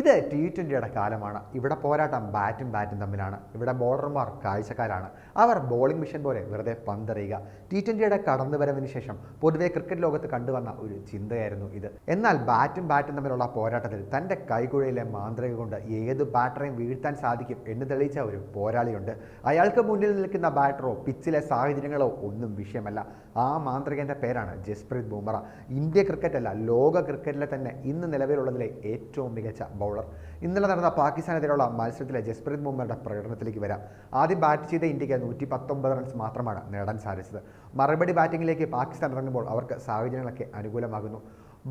ഇത് ടി ട്വന്റിയുടെ കാലമാണ്. ഇവിടെ പോരാട്ടം ബാറ്റും ബാറ്റും തമ്മിലാണ്. ഇവിടെ ബോളർമാർ കാഴ്ചക്കാരാണ്. അവർ ബോളിംഗ് മിഷൻ പോലെ വെറുതെ പന്തെറിയുക. ടി ട്വന്റിയുടെ കടന്നുവരവിന് ശേഷം പൊതുവെ ക്രിക്കറ്റ് ലോകത്ത് കണ്ടുവന്ന ഒരു ചിന്തയായിരുന്നു ഇത്. എന്നാൽ ബാറ്റും ബാറ്റും തമ്മിലുള്ള പോരാട്ടത്തിൽ തന്റെ കൈകുഴയിലെ മാന്ത്രിക കൊണ്ട് ഏത് ബാറ്ററെയും വീഴ്ത്താൻ സാധിക്കും എന്ന് തെളിയിച്ച ഒരു പോരാളിയുണ്ട്. അയാൾക്ക് മുന്നിൽ നിൽക്കുന്ന ബാറ്ററോ പിച്ചിലെ സാഹചര്യങ്ങളോ ഒന്നും വിഷയമല്ല. ആ മാന്ത്രികന്റെ പേരാണ് ജസ്പ്രീത് ബുംറ. ഇന്ത്യ ക്രിക്കറ്റല്ല ലോക ക്രിക്കറ്റിലെ തന്നെ ഇന്ന് നിലവിലുള്ളതിലെ ഏറ്റവും മികച്ച ബൗളർ ഇന്നലെ നടന്ന പാകിസ്ഥാനെതിരെയുള്ള മത്സരത്തിലെ ജസ്പ്രീത് ബുംറയുടെ പ്രകടനത്തിലേക്ക് വരാം. ആദ്യം ബാറ്റ് ചെയ്ത ഇന്ത്യയ്ക്ക് നൂറ്റി പത്തൊമ്പത് റൺസ് മാത്രമാണ് നേടാൻ സാധിച്ചത്. മറുപടി ബാറ്റിംഗിലേക്ക് പാകിസ്ഥാൻ ഇറങ്ങുമ്പോൾ അവർക്ക് സാഹചര്യങ്ങളൊക്കെ അനുകൂലമാകുന്നു.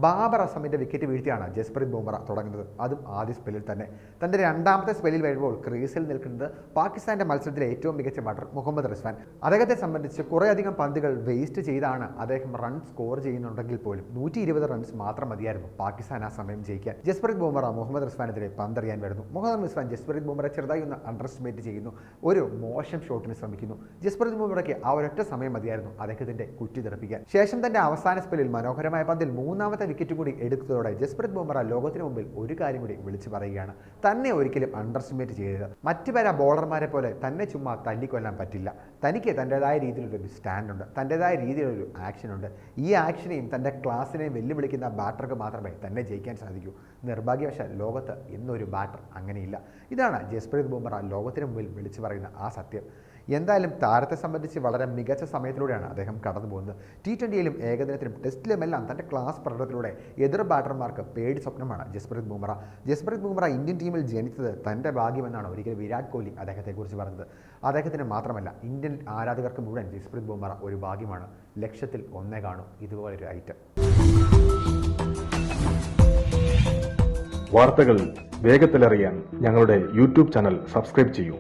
ബാബർ അസമിന്റെ വിക്കറ്റ് വീഴ്ത്തിയാണ് ജസ്പ്രീത് ബുംറ തുടങ്ങുന്നത്. അതും ആദ്യ സ്പെല്ലിൽ തന്നെ. തന്റെ രണ്ടാമത്തെ സ്പെല്ലിൽ വരുമ്പോൾ ക്രീസിൽ നിൽക്കുന്നത് പാകിസ്ഥാന്റെ മത്സരത്തിലെ ഏറ്റവും മികച്ച ബാറ്റർ മുഹമ്മദ് റിസ്വാൻ. അദ്ദേഹത്തെ സംബന്ധിച്ച് കുറേയധികം പന്തുകൾ വേസ്റ്റ് ചെയ്താണ് അദ്ദേഹം റൺ സ്കോർ ചെയ്യുന്നുണ്ടെങ്കിൽ പോലും നൂറ്റി ഇരുപത് റൺസ് മാത്രം മതിയായിരുന്നു പാകിസ്ഥാൻ ആ സമയം ജയിക്കാൻ. ജസ്പ്രീത് ബുംറ മുഹമ്മദ് റിസ്വാനെതിരെ പന്തെറിയാൻ വരുന്നു. മുഹമ്മദ് റിസ്വാൻ ജസ്പ്രീത് ബുംറ ചെറുതായി ഒന്ന് അണ്ടർ എസ്റ്റിമേറ്റ് ചെയ്യുന്നു. ഒരു മോശം ഷോട്ടിന് ശ്രമിക്കുന്നു. ജസ്പ്രീത് ബുംറയ്ക്ക് ആ ഒരൊറ്റ സമയം മതിയായിരുന്നു അദ്ദേഹത്തിന്റെ കുറ്റി തെറിപ്പിക്കാൻ. ശേഷം തന്റെ അവസാന സ്പെല്ലിൽ മനോഹരമായ പന്തിൽ മൂന്നാമത്തെ വിക്കറ്റ് കൂടി എടുത്തതോടെ ജസ്പ്രീത് ബുംറ ലോകത്തിന് മുമ്പിൽ ഒരു കാര്യം കൂടി വിളിച്ചു പറയുകയാണ്. തന്നെ ഒരിക്കലും അണ്ടർ എസ്റ്റിമേറ്റ് ചെയ്യരുത്. മറ്റു പല ബോളർമാരെ പോലെ തന്നെ ചുമ്മാ തല്ലിക്കൊല്ലാൻ പറ്റില്ല. തനിക്ക് തന്റെതായ രീതിയിലൊരു സ്റ്റാൻഡുണ്ട് തന്റെതായ രീതിയിലൊരു ആക്ഷനുണ്ട് ഈ ആക്ഷനെയും തന്റെ ക്ലാസ്സിനെയും വെല്ലുവിളിക്കുന്ന ബാറ്റർക്ക് മാത്രമേ തന്നെ ജയിക്കാൻ സാധിക്കൂ. നിർഭാഗ്യവശാൽ ലോകത്ത് ഇന്നൊരു ബാറ്റർ അങ്ങനെയില്ല. ഇതാണ് ജസ്പ്രീത് ബുംറ ലോകത്തിന് മുമ്പിൽ വിളിച്ചു പറയുന്ന ആ സത്യം. എന്തായാലും താരത്തെ സംബന്ധിച്ച് വളരെ മികച്ച സമയത്തിലൂടെയാണ് അദ്ദേഹം കടന്നു പോകുന്നത് ടി ട്വന്റിയിലും ഏകദിനത്തിലും ടെസ്റ്റിലുമെല്ലാം തന്റെ ക്ലാസ് പ്രകടനത്തിലൂടെ എതിർ ബാറ്റർമാർക്ക് പേടി സ്വപ്നമാണ് ജസ്പ്രീത് ബുംറ. ജസ്പ്രീത് ബുംറ ഇന്ത്യൻ ടീമിൽ ജനിച്ചത് തന്റെ ഭാഗ്യമെന്നാണ് ഒരിക്കൽ വിരാട് കോഹ്ലി അദ്ദേഹത്തെക്കുറിച്ച് പറഞ്ഞത്. അദ്ദേഹത്തിന് മാത്രമല്ല ഇന്ത്യൻ ആരാധകർക്ക് മുഴുവൻ ജസ്പ്രീത് ബുംറ ഒരു ഭാഗ്യമാണ്. ലക്ഷ്യത്തിൽ ഒന്നേ കാണും. ഇതുപോലൊരു ഐറ്റം വാർത്തകൾ വേഗത്തിലറിയാൻ ഞങ്ങളുടെ യൂട്യൂബ് ചാനൽ സബ്സ്ക്രൈബ് ചെയ്യൂ.